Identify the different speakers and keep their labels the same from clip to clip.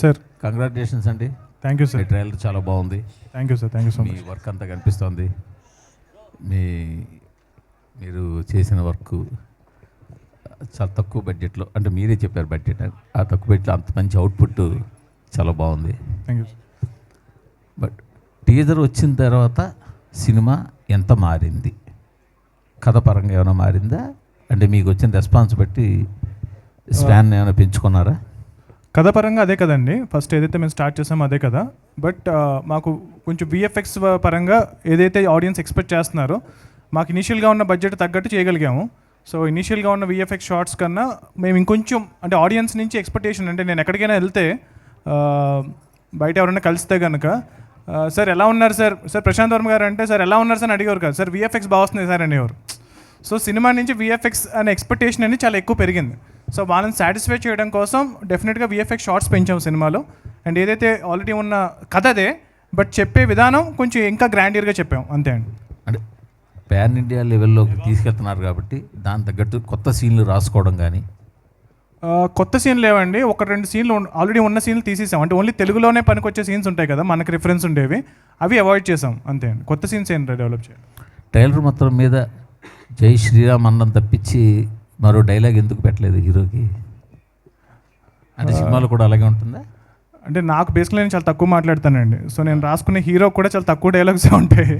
Speaker 1: Sir.
Speaker 2: Congratulations అండి.
Speaker 1: Thank you sir
Speaker 2: trailer చాలా బాగుంది.
Speaker 1: Thank you sir thank you so
Speaker 2: me
Speaker 1: much
Speaker 2: work అంతా కనిపిస్తోంది. మీ మీరు చేసిన వర్క్ చాలా తక్కువ బడ్జెట్లో అంటే మీరే చెప్పారు బడ్జెట్ అని. ఆ తక్కువ బడ్జెట్లో అంత మంచి అవుట్పుట్ చాలా బాగుంది.
Speaker 1: థ్యాంక్ యూ
Speaker 2: బట్ టీజర్ వచ్చిన తర్వాత సినిమా ఎంత మారింది? కథ పరంగా ఏమైనా మారిందా? అంటే మీకు వచ్చిన రెస్పాన్స్ బట్టి స్పాన్ ఏమైనా పెంచుకున్నారా?
Speaker 1: కథ పరంగా అదే కదండి. ఫస్ట్ ఏదైతే మేము స్టార్ట్ చేసామో అదే కదా. బట్ uh, మాకు కొంచెం విఎఫ్ఎక్స్ పరంగా ఏదైతే ఆడియన్స్ ఎక్స్పెక్ట్ చేస్తున్నారో మాకు ఇనీషియల్గా ఉన్న బడ్జెట్ తగ్గట్టు చేయగలిగాము. సో ఇనీషియల్గా ఉన్న విఎఫ్ఎక్స్ షార్ట్స్ కన్నా మేము ఇంకొంచెం అంటే ఆడియన్స్ నుంచి ఎక్స్పెక్టేషన్ అంటే నేను ఎక్కడికైనా వెళ్తే uh, బయట ఎవరైనా కలిస్తే కనుక uh, సార్ ఎలా ఉన్నారు సార్? సార్ ప్రశాంత్ వర్మ గారు అంటే సార్ ఎలా ఉన్నారు సార్? అని అడిగేవారు కదా. సార్ విఎఫ్ఎక్స్ బాగా వస్తుంది సార్ అనేవారు. సో సినిమా నుంచి విఎఫ్ఎక్స్ అనే ఎక్స్పెక్టేషన్ అనేది చాలా ఎక్కువ పెరిగింది. సో వాళ్ళని సాటిస్ఫై చేయడం కోసం డెఫినెట్గా విఎఫ్ఎక్స్ షార్ట్స్ పెంచాం సినిమాలో. అండ్ ఏదైతే ఆల్రెడీ ఉన్న కథ అదే బట్ చెప్పే విధానం కొంచెం ఇంకా గ్రాండియర్గా చెప్పాం. అంతే అండి.
Speaker 2: అంటే పాన్ ఇండియా లెవెల్లోకి తీసుకెళ్తున్నారు కాబట్టి దాని తగ్గట్టు కొత్త సీన్లు రాసుకోవడం కానీ
Speaker 1: కొత్త సీన్ లేవండి. ఒక రెండు సీన్లు ఆల్రెడీ ఉన్న సీన్లు తీసేసాం. అంటే ఓన్లీ తెలుగులోనే పనికొచ్చే సీన్స్ ఉంటాయి కదా మనకి రిఫరెన్స్ ఉండేవి. అవి అవాయిడ్ చేసాం. అంతే అండి. కొత్త సీన్స్ ఏం డెవలప్ చేయాలి
Speaker 2: ట్రైలర్ మొత్తం మీద జై శ్రీరామ్ అన్నం తప్పించి మరో డైలాగ్ ఎందుకు పెట్టలేదు హీరోకి? అంటే సినిమాలో కూడా అలాగే ఉంటుందా?
Speaker 1: అంటే నాకు బేసిక్లీ నేను చాలా తక్కువ మాట్లాడతానండి. సో నేను రాసుకునే హీరో కూడా చాలా తక్కువ డైలాగ్స్ ఉంటాయి.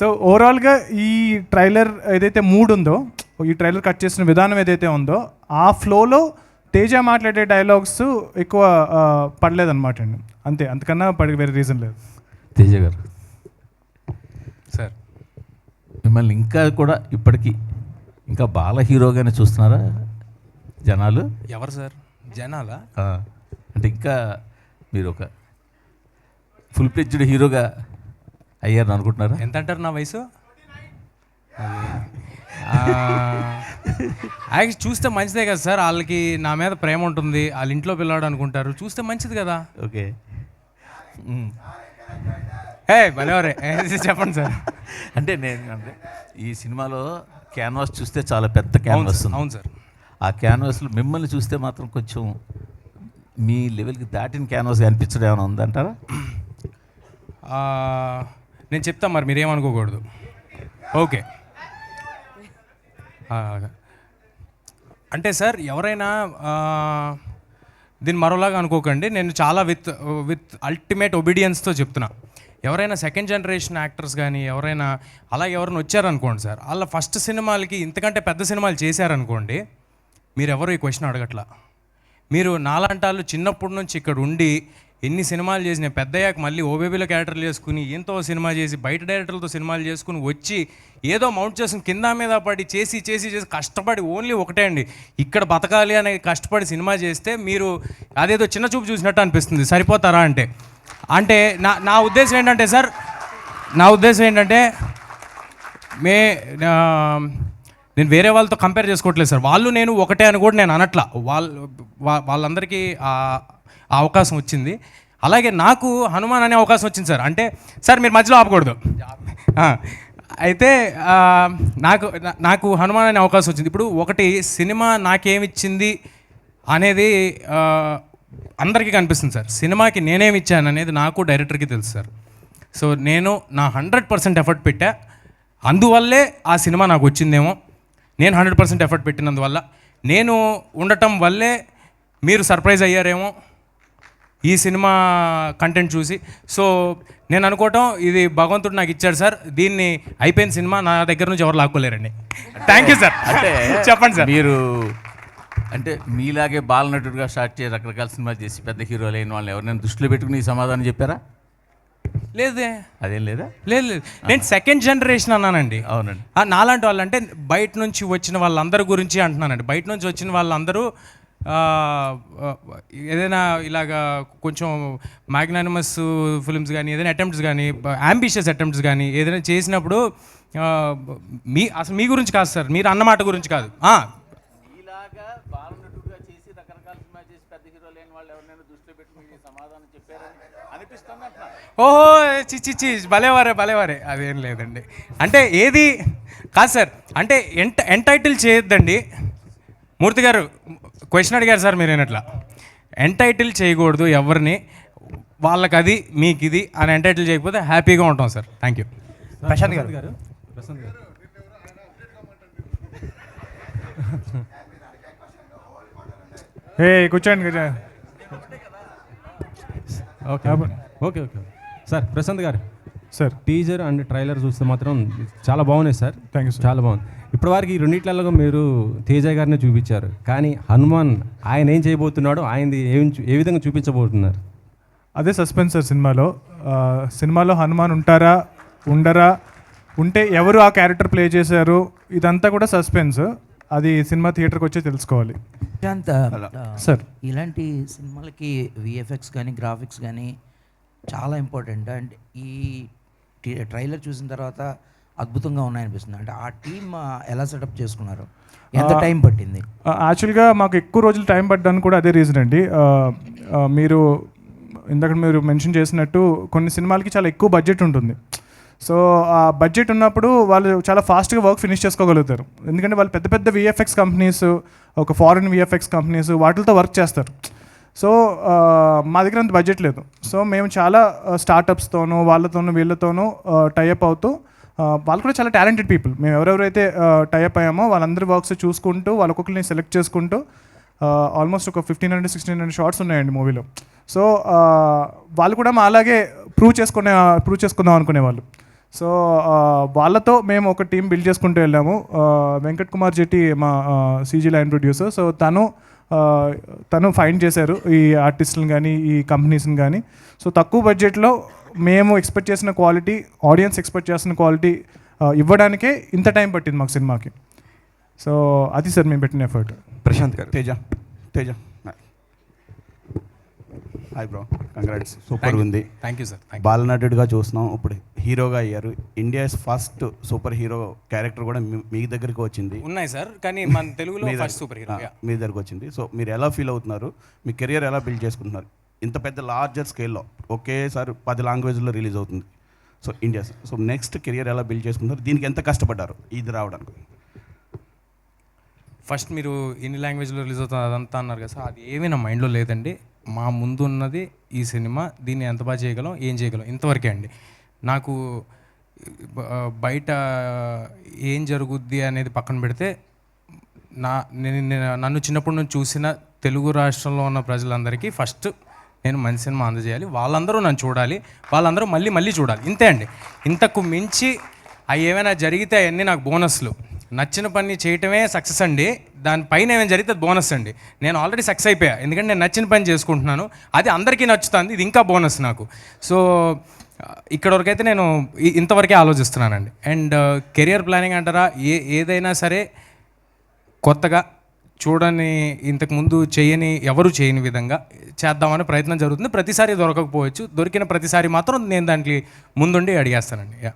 Speaker 1: సో ఓవరాల్గా ఈ ట్రైలర్ ఏదైతే మూడ్ ఉందో ఈ ట్రైలర్ కట్ చేసిన విధానం ఏదైతే ఉందో ఆ ఫ్లోలో తేజ మాట్లాడే డైలాగ్స్ ఎక్కువ పడలేదన్నమాట అండి. అంతే అంతకన్నా పడి వేరే రీజన్ లేదు.
Speaker 2: తేజ గారు.
Speaker 3: సార్.
Speaker 2: మిమ్మల్ని ఇంకా కూడా ఇప్పటికీ ఇంకా బాల హీరోగానే చూస్తున్నారా జనాలు?
Speaker 3: ఎవరు సార్? జనాలా?
Speaker 2: అంటే ఇంకా మీరు ఒక ఫుల్ ప్లెడ్జ్డ్ హీరోగా అయ్యారని అనుకుంటున్నారా?
Speaker 3: ఎంత అంటారు నా వయసు? యాక్చువల్ చూస్తే మంచిదే కదా సార్. వాళ్ళకి నా మీద ప్రేమ ఉంటుంది. వాళ్ళ ఇంట్లో పిల్లాడు అనుకుంటారు. చూస్తే మంచిది కదా.
Speaker 2: ఓకే.
Speaker 3: ఏ భలేవరే. చెప్పండి సార్.
Speaker 2: అంటే నేను అంటే ఈ సినిమాలో క్యాన్వాస్ చూస్తే చాలా పెద్ద క్యాన్వాస్
Speaker 3: అవును సార్.
Speaker 2: ఆ క్యాన్వాస్లో మిమ్మల్ని చూస్తే మాత్రం కొంచెం మీ లెవెల్కి దాటిన క్యాన్వాస్ కనిపించడం ఏమైనా ఉందంటారా
Speaker 3: నేను చెప్తా మరి మీరేమనుకోకూడదు. ఓకే. అంటే సార్ ఎవరైనా దీన్ని మరోలాగా అనుకోకండి. నేను చాలా విత్ విత్ అల్టిమేట్ ఒబీడియన్స్తో చెప్తున్నా. ఎవరైనా సెకండ్ జనరేషన్ యాక్టర్స్ కానీ ఎవరైనా అలా ఎవరైనా వచ్చారనుకోండి సార్ వాళ్ళ ఫస్ట్ సినిమాలకి ఇంతకంటే పెద్ద సినిమాలు చేశారనుకోండి మీరు ఎవరు ఈ క్వశ్చన్ అడగట్లా? మీరు నాలాంటాలు చిన్నప్పటి నుంచి ఇక్కడ ఉండి ఎన్ని సినిమాలు చేసిన పెద్దయ్యాక మళ్ళీ ఓబేబీలో క్యారెక్టర్లు చేసుకుని ఎంతో సినిమా చేసి బయట డైరెక్టర్లతో సినిమాలు చేసుకుని వచ్చి ఏదో మౌంట్ చేసుకుని కింద మీద పడి చేసి చేసి చేసి కష్టపడి ఓన్లీ ఒకటే అండి. ఇక్కడ బతకాలి అనే కష్టపడి సినిమా చేస్తే మీరు అదేదో చిన్న చూపు చూసినట్టు అనిపిస్తుంది. సరిపోతారా అంటే? అంటే నా నా ఉద్దేశం ఏంటంటే సార్ నా ఉద్దేశం ఏంటంటే మే నేను వేరే వాళ్ళతో కంపేర్ చేసుకోవట్లేదు సార్. వాళ్ళు నేను ఒకటే అని కూడా నేను అనట్లా. వాళ్ళు వాళ్ళందరికీ ఆ అవకాశం వచ్చింది. అలాగే నాకు హనుమాన్ అనే అవకాశం వచ్చింది సార్. అంటే సార్ మీరు మధ్యలో ఆపకూడదు. అయితే నాకు నాకు హనుమాన్ అనే అవకాశం వచ్చింది. ఇప్పుడు ఒకటి సినిమా నాకేమిచ్చింది అనేది అందరికీ కనిపిస్తుంది సార్. సినిమాకి నేనేమిచ్చాను అనేది నాకు డైరెక్టర్కి తెలుసు సార్. సో నేను నా హండ్రెడ్ పర్సెంట్ ఎఫర్ట్ పెట్టా. అందువల్లే ఆ సినిమా నాకు వచ్చిందేమో. నేను హండ్రెడ్ పర్సెంట్ ఎఫర్ట్ పెట్టినందువల్ల. నేను ఉండటం వల్లే మీరు సర్ప్రైజ్ అయ్యారేమో. ఈ సినిమా కంటెంట్ చూసి. సో నేను అనుకోవటం ఇది భగవంతుడు నాకు ఇచ్చాడు సార్. దీన్ని అయిపోయిన సినిమా నా దగ్గర నుంచి ఎవరు లాక్కోలేరండి. థ్యాంక్ యూ సార్
Speaker 2: అంటే
Speaker 3: చెప్పండి సార్
Speaker 2: మీరు అంటే మీలాగే బాలనటుడిగా స్టార్ట్ చేసి రకరకాల సినిమాలు చేసి పెద్ద హీరోలు అయిన వాళ్ళని ఎవరైనా దృష్టిలో పెట్టుకుని సమాధానం చెప్పారా?
Speaker 3: లేదే.
Speaker 2: అదేం లేదా?
Speaker 3: లేదు లేదు. నేను సెకండ్ జనరేషన్ అన్నానండి.
Speaker 2: అవునండి.
Speaker 3: నాలాంటి వాళ్ళు అంటే బయట నుంచి వచ్చిన వాళ్ళందరి గురించి అంటున్నానండి. బయట నుంచి వచ్చిన వాళ్ళందరూ ఏదైనా ఇలాగా కొంచెం మ్యాగ్నానిమస్ ఫిల్మ్స్ కానీ ఏదైనా అటెంప్ట్స్ కానీ అంబిషియస్ అటెంప్ట్స్ కానీ ఏదైనా చేసినప్పుడు మీ అసలు మీ గురించి కాదు సార్ మీరు అన్నమాట గురించి కాదు. ఓహో చిచ్చి భలేవారే భలేవారే. అదేం లేదండి. అంటే ఏది కాదు సార్ అంటే ఎంట ఎంటైటిల్ చేయొద్దండి. మూర్తి గారు క్వశ్చన్ అడిగారు సార్ మీరు అట్లా ఎంటైటిల్ చేయకూడదు ఎవరిని వాళ్ళకి అది మీకు ఇది అని ఎంటైటిల్ చేయకపోతే హ్యాపీగా ఉంటాం సార్. థ్యాంక్ యూ
Speaker 4: ప్రశాంత్ గారు.
Speaker 5: గారు. ప్రశాంత్ గారు.
Speaker 1: ఏ కూర్చోండి కూర్చోండి.
Speaker 5: Okay okay. Okay sir Prashanth గారు.
Speaker 1: సార్.
Speaker 5: టీజర్ అండ్ ట్రైలర్ చూస్తే మాత్రం చాలా బాగున్నాయి సార్.
Speaker 1: థ్యాంక్ యూ సార్
Speaker 5: చాలా బాగుంది. ఇప్పటి వరకు ఈ రెండిట్లలో మీరు తేజ గారినే చూపించారు. కానీ హనుమాన్ ఆయన ఏం చేయబోతున్నాడో ఆయనది ఏం చూ- ఏ విధంగా చూపించబోతున్నారు?
Speaker 1: అదే సస్పెన్స్ సార్ సినిమాలో సినిమాలో హనుమాన్ ఉంటారా? ఉండరా? ఉంటే ఎవరు ఆ క్యారెక్టర్ ప్లే చేశారు? ఇదంతా కూడా సస్పెన్స్. అది సినిమా థియేటర్కి వచ్చి తెలుసుకోవాలి. సార్.
Speaker 4: ఇలాంటి సినిమాలకి విఎఫ్ఎక్స్ కానీ గ్రాఫిక్స్ కానీ చాలా ఇంపార్టెంట్ అండ్ ఈ ట్రైలర్ చూసిన తర్వాత అద్భుతంగా ఉన్నాయనిపిస్తుంది. అంటే ఆ టీమ్ ఎలా సెటప్ చేసుకున్నారు? ఎంత టైం పట్టింది?
Speaker 1: యాక్చువల్గా మాకు ఎక్కువ రోజులు టైం పడ్డానికి కూడా అదే రీజన్ అండి. మీరు ఇందాక మీరు మెన్షన్ చేసినట్టు కొన్ని సినిమాలకి చాలా ఎక్కువ బడ్జెట్ ఉంటుంది. సో ఆ బడ్జెట్ ఉన్నప్పుడు వాళ్ళు చాలా ఫాస్ట్గా వర్క్ ఫినిష్ చేసుకోగలుగుతారు. ఎందుకంటే వాళ్ళు పెద్ద పెద్ద విఎఫ్ఎక్స్ కంపెనీస్ ఒక ఫారిన్ విఎఫ్ఎక్స్ కంపెనీస్ వాటితో వర్క్ చేస్తారు. సో మా దగ్గర అంత బడ్జెట్ లేదు. సో మేము చాలా స్టార్టప్స్తోనూ వాళ్ళతోనూ వీళ్ళతోనూ టైఅప్ అవుతూ వాళ్ళు కూడా చాలా టాలెంటెడ్ పీపుల్ మేము ఎవరెవరైతే టైప్ అయ్యామో వాళ్ళందరి వర్క్స్ చూసుకుంటూ వాళ్ళ ఒక్కొక్కరిని సెలెక్ట్ చేసుకుంటూ ఆల్మోస్ట్ ఒక fifteen hundred sixteen hundred shots ఉన్నాయండి మూవీలో సో వాళ్ళు కూడా మా అలాగే ప్రూవ్ చేసుకునే ప్రూవ్ చేసుకుందాం అనుకునేవాళ్ళు. సో వాళ్ళతో మేము ఒక టీం బిల్డ్ చేసుకుంటూ వెళ్ళాము. వెంకట్ కుమార్ జెట్టి మా సీజీ లైన్ ప్రొడ్యూసర్ సో తను తను ఫైండ్ చేశారు ఈ ఆర్టిస్టులను కానీ ఈ కంపెనీస్ని కానీ సో తక్కువ బడ్జెట్లో మేము ఎక్స్పెక్ట్ చేసిన క్వాలిటీ ఆడియన్స్ ఎక్స్పెక్ట్ చేసిన క్వాలిటీ ఇవ్వడానికే ఇంత టైం పట్టింది మాకు సినిమాకి. సో అది సార్ మేము పెట్టిన ఎఫర్ట్
Speaker 6: ప్రశాంత్ గారు. Teja Teja. Hi bro congrats super ఉంది.
Speaker 3: థ్యాంక్ యూ సార్
Speaker 6: బాలనటుడిగా చూస్తున్నాం. ఇప్పుడు హీరోగా అయ్యారు. India's first super hero character కూడా మీ- దగ్గరికి వచ్చింది.
Speaker 3: ఉన్నాయి సార్ కానీ మన తెలుగులో ఫస్ట్ సూపర్ హీరో
Speaker 6: మీ దగ్గరకు వచ్చింది. సో మీరు ఎలా ఫీల్ అవుతున్నారు? మీ కెరియర్ ఎలా బిల్డ్ చేసుకుంటున్నారు? ఇంత పెద్ద లార్జర్ స్కేల్లో ఒకేసారి పది లాంగ్వేజ్లో రిలీజ్ అవుతుంది. So India so next career ఎలా బిల్డ్ చేసుకుంటున్నారు దీనికి ఎంత కష్టపడ్డారు ఇది రావడానికి?
Speaker 3: ఫస్ట్ మీరు ఎన్ని లాంగ్వేజ్లో రిలీజ్ అవుతుంది అదంతా అన్నారు కదా సార్ అది ఏమీ నా మైండ్లో లేదండి. మా ముందు ఉన్నది ఈ సినిమా దీన్ని ఎంత బాగా చేయగలం ఏం చేయగలం ఇంతవరకే అండి. నాకు బయట ఏం జరుగుద్ది అనేది పక్కన పెడితే నా నేను- నన్ను చిన్నప్పటి నుంచి చూసిన తెలుగు రాష్ట్రంలో ఉన్న ప్రజలందరికీ ఫస్ట్ నేను మంచి సినిమా అందజేయాలి. వాళ్ళందరూ నన్ను చూడాలి. వాళ్ళందరూ మళ్ళీ మళ్ళీ చూడాలి. ఇంతే అండి. ఇంతకు మించి అవి ఏమైనా జరిగితే అవన్నీ నాకు బోనస్లు. నచ్చిన పని చేయటమే సక్సెస్ అండి. దానిపైన ఏమైనా జరిగితే బోనస్ అండి. నేను ఆల్రెడీ సక్సెస్ అయిపోయా. ఎందుకంటే నేను నచ్చిన పని చేసుకుంటున్నాను. అది అందరికీ నచ్చుతుంది. ఇది ఇంకా బోనస్ నాకు. సో ఇక్కడ వరకు అయితే నేను ఇంతవరకే ఆలోచిస్తున్నానండి. అండ్ కెరియర్ ప్లానింగ్ అంటారా? ఏ ఏదైనా సరే కొత్తగా చూడని ఇంతకు ముందు చేయని ఎవరు చేయని విధంగా చేద్దామని ప్రయత్నం జరుగుతుంది. ప్రతిసారి దొరకకపోవచ్చు. దొరికిన ప్రతిసారి మాత్రం నేను దాంట్లో ముందుండి అడిగేస్తానండి. యా.